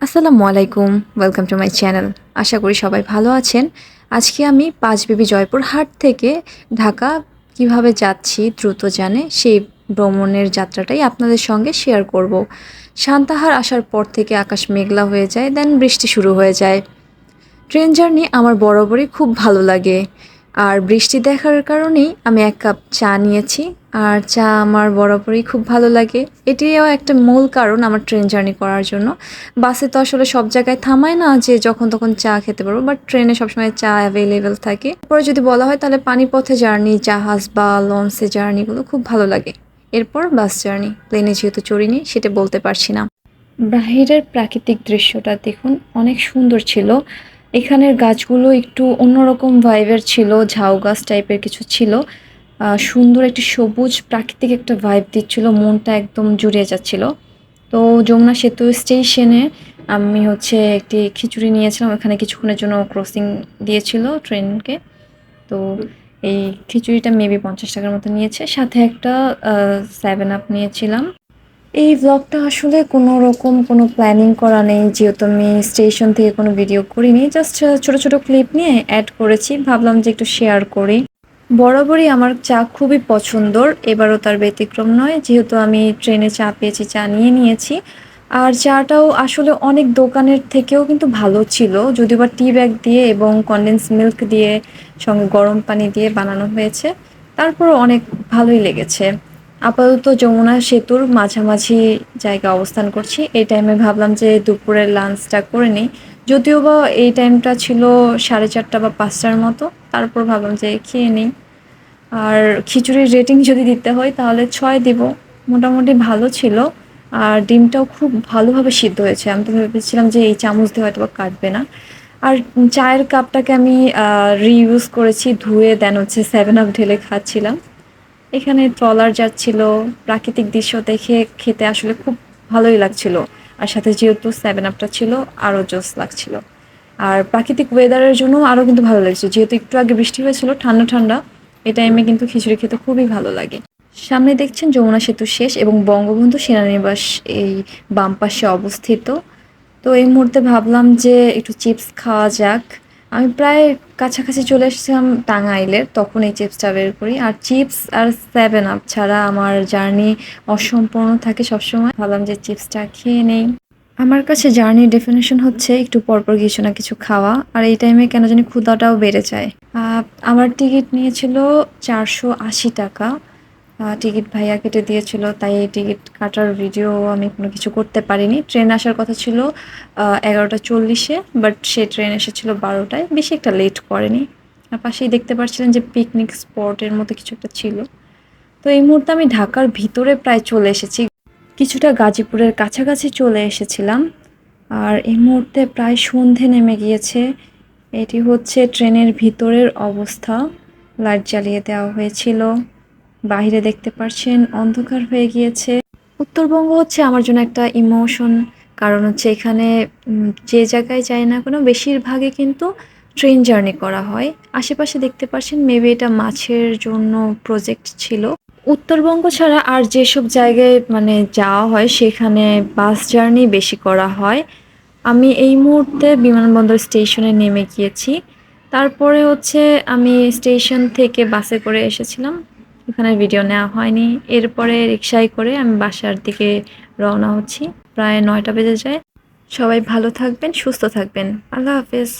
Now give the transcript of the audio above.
আসসালামু আলাইকুম welcome to my channel আশা করি সবাই ভালো আছেন। আজকে আমি পাঁচবিবি জয়পুর হাট থেকে ঢাকা কীভাবে যাচ্ছি দ্রুত জানে সেই ভ্রমণের যাত্রাটাই আপনাদের সঙ্গে শেয়ার করব। শান্তাহার আসার পর থেকে আকাশ মেঘলা হয়ে যায় দেন বৃষ্টি শুরু হয়ে যায়। ট্রেন জার্নি আমার বরাবরই খুব ভালো লাগে। আর বৃষ্টি দেখার কারণেই আমি এক কাপ চা নিয়েছি আর চা আমার বরাবরই খুব ভালো লাগে। এটিও একটা মূল কারণ আমার ট্রেন জার্নি করার জন্য। বাসে তো আসলে সব জায়গায় থামায় না যে যখন তখন চা খেতে পারব বাট ট্রেনে সবসময় চা অ্যাভেলেবেল থাকে। পরে যদি বলা হয় তাহলে পানিপথে জার্নি, জাহাজ বা লঞ্চে জার্নিগুলো খুব ভালো লাগে। এরপর বাস জার্নি। প্লেনে যেহেতু চড়িনি, সেটা বলতে পারছি না। বাহিরের প্রাকৃতিক দৃশ্যটা দেখুন, অনেক সুন্দর ছিল। এখানের গাছগুলো একটু অন্যরকম ভাইবের ছিল, ঝাউ গাছ টাইপের কিছু ছিল। সুন্দর একটি সবুজ প্রাকৃতিক একটা ভাইব দিচ্ছিল, মনটা একদম জুড়িয়ে যাচ্ছিল। তো যমুনা সেতু স্টেশনে আমি হচ্ছে একটি খিচুড়ি নিয়েছিলাম, ওখানে কিছুক্ষণের জন্য ক্রসিং দিয়েছিল ট্রেনকে তো এই খিচুড়িটা মেবি পঞ্চাশ টাকার মতো নিয়েছে, সাথে একটা সেভেন আপ নিয়েছিলাম। এই ব্লগটা আসলে কোনো রকম কোনো প্ল্যানিং করা নেই, যেহেতু আমি স্টেশন থেকে কোনো ভিডিও করিনি জাস্ট ছোট ছোট ক্লিপ নিয়ে অ্যাড করেছি। ভাবলাম যে একটু শেয়ার করি। বরাবরই আমার চা খুবই পছন্দর, এবারও তার ব্যতিক্রম নয়। যেহেতু আমি ট্রেনে চা পেয়েছি, চা নিয়ে নিয়েছি। আর চাটাও আসলে অনেক দোকানের থেকেও কিন্তু ভালো ছিল। যদিও বা টি ব্যাগ দিয়ে এবং কন্ডেন্স মিল্ক দিয়ে সঙ্গে গরম পানি দিয়ে বানানো হয়েছে, তারপরও অনেক ভালোই লেগেছে। আপাতত যমুনা সেতুর মাঝামাঝি জায়গায় অবস্থান করছি। এই টাইমে ভাবলাম যে দুপুরের লাঞ্চটা করে নিই। যদিও বা এই টাইমটা ছিল সাড়ে চারটা বা পাঁচটার মতো। তারপর ভাবলাম যে খেয়ে নিই। আর খিচুড়ির রেটিং যদি দিতে হয়, তাহলে ছয় দিব। মোটামুটি ভালো ছিল। আর ডিমটাও খুব ভালোভাবে সিদ্ধ হয়েছে। আমি তো ভেবেছিলাম যে এই চামচ দিয়ে হয়তো বা কাটবে না। আর চায়ের কাপটাকে আমি রিইউজ করেছি, ধুয়ে দেন হচ্ছে সেভেন আপ ঢেলে খাচ্ছিলাম। এখানে ট্রলার যাচ্ছিল, প্রাকৃতিক দৃশ্য দেখে খেতে আসলে খুব ভালোই লাগছিল। আর সাথে যেহেতু সেভেন আপটা ছিল, আরও জোস লাগছিল। আর প্রাকৃতিক ওয়েদারের জন্য আরও কিন্তু ভালো লাগছে। যেহেতু একটু আগে বৃষ্টি হয়েছিল, ঠান্ডা ঠান্ডা, এই টাইমে কিন্তু খিচুড়ি খেতে খুবই ভালো লাগে। সামনে দেখছেন যমুনা সেতু শেষ এবং বঙ্গবন্ধু সেনানিবাস এই বাম পাশে অবস্থিত। তো এই মুহূর্তে ভাবলাম যে একটু চিপস খাওয়া যাক। আমি প্রায় কাছাকাছি চলে এসেছিলাম টাঙ্গাইলের, তখন এই চিপসটা বের করি। আর চিপস আর সেভেন আপ ছাড়া আমার জার্নি অসম্পূর্ণ থাকে সবসময়। ভাবলাম যে চিপসটা খেয়ে নেই। আমার কাছে জার্নির ডেফিনেশন হচ্ছে একটু পরপর কিছু না কিছু খাওয়া, আর এই টাইমে কেন জানি ক্ষুদাটাও বেড়ে যায়। আমার টিকিট নিয়েছিল চারশো আশি টাকা। টিকিট ভাইয়া কেটে দিয়েছিল, তাই এই টিকিট কাটার ভিডিও আমি কোনো কিছু করতে পারিনি। ট্রেন আসার কথা ছিল এগারোটা চল্লিশে বাট সে ট্রেন এসেছিল বারোটায়। বেশি একটা লেট করেনি। আর পাশেই দেখতে পাচ্ছিলেন যে পিকনিক স্পটের মতো কিছু একটা ছিল। তো এই মুহূর্তে আমি ঢাকার ভিতরে প্রায় চলে এসেছি। কিছুটা গাজীপুরের কাছাকাছি চলে এসেছিলাম। আর এই মুহূর্তে প্রায় সন্ধে নেমে গিয়েছে। এটি হচ্ছে ট্রেনের ভিতরের অবস্থা। লাইট জ্বালিয়ে দেওয়া হয়েছিল। বাইরে দেখতে পারছেন, অন্ধকার হয়ে গিয়েছে। উত্তরবঙ্গ হচ্ছে আমার জন্য একটা ইমোশন, কারণ হচ্ছে এখানে যে জায়গায় যাই না কোনো, বেশিরভাগই কিন্তু ট্রেন জার্নি করা হয়। আশেপাশে দেখতে পাচ্ছেন মেবি এটা মাছের জন্য প্রজেক্ট ছিল। উত্তরবঙ্গ ছাড়া আর যেসব জায়গায় মানে যাওয়া হয়, সেখানে বাস জার্নি বেশি করা হয়। আমি এই মুহূর্তে বিমানবন্দর স্টেশনে নেমে গিয়েছি। তারপরে হচ্ছে আমি স্টেশন থেকে বাসে করে এসেছিলাম। এখানে ভিডিও নেওয়া হয়নি। এরপরে রিক্সায় করে আমি বাসার দিকে রওনা হচ্ছি। প্রায় নয়টা বেজে যায়। সবাই ভালো থাকবেন, সুস্থ থাকবেন। আল্লাহ হাফেজ।